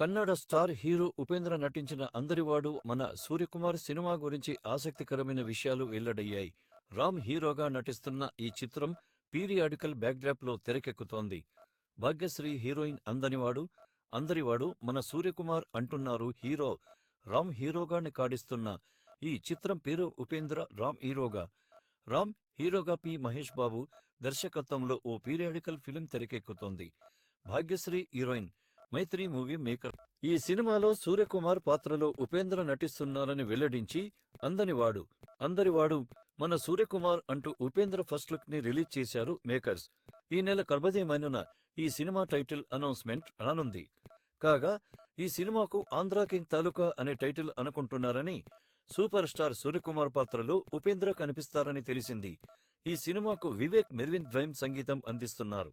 Kannada star hero Upendra నటించిన అందరివాడు మన Suryakumar cinema గురించి ఆసక్తికరమైన విషయాలు వెల్లడయ్యాయి. రామ్ హీరోగా నటిస్తున్న ఈ చిత్రం పీరియాడికల్ బ్యాక్డ్రాప్లో తెరకెక్కుతోంది. భాగ్యశ్రీ హీరోయిన్ అందనివాడు అందరివాడు మన సూర్యకుమార్ అంటున్నారు హీరో రామ్ హీరోగాని కాడిస్తున్న ఈ చిత్రం పేరు ఉపేంద్ర రామ్ హీరోగా. రామ్ హీరోగా పి. మహేష్ బాబు దర్శకత్వంలో ఓ periodical film తెరకెక్కుతోంది. Bhagyashree heroine Mythri movie maker. ఈ సినిమాలో సూర్యకుమార్ పాత్రలో ఉపేంద్ర నటిస్తున్నారని వెల్లడించి అందనివాడు అందరివాడు మన సూర్యకుమార్ అంటూ ఉపేంద్ర ఫస్ట్ లుక్ని రిలీజ్ చేశారు మేకర్స్. ఈ నెల కర్బదేమైనన ఈ సినిమా టైటిల్ అనౌన్స్మెంట్ రానుంది. కాగా ఈ సినిమాకు ఆంధ్రా కింగ్ తాలూకా అనే టైటిల్ అనుకుంటున్నారని సూపర్ స్టార్ సూర్యకుమార్ పాత్రలో ఉపేంద్ర కనిపిస్తారని తెలిసింది. ఈ సినిమాకు వివేక్ మెర్విన్ ద్వయం సంగీతం అందిస్తున్నారు.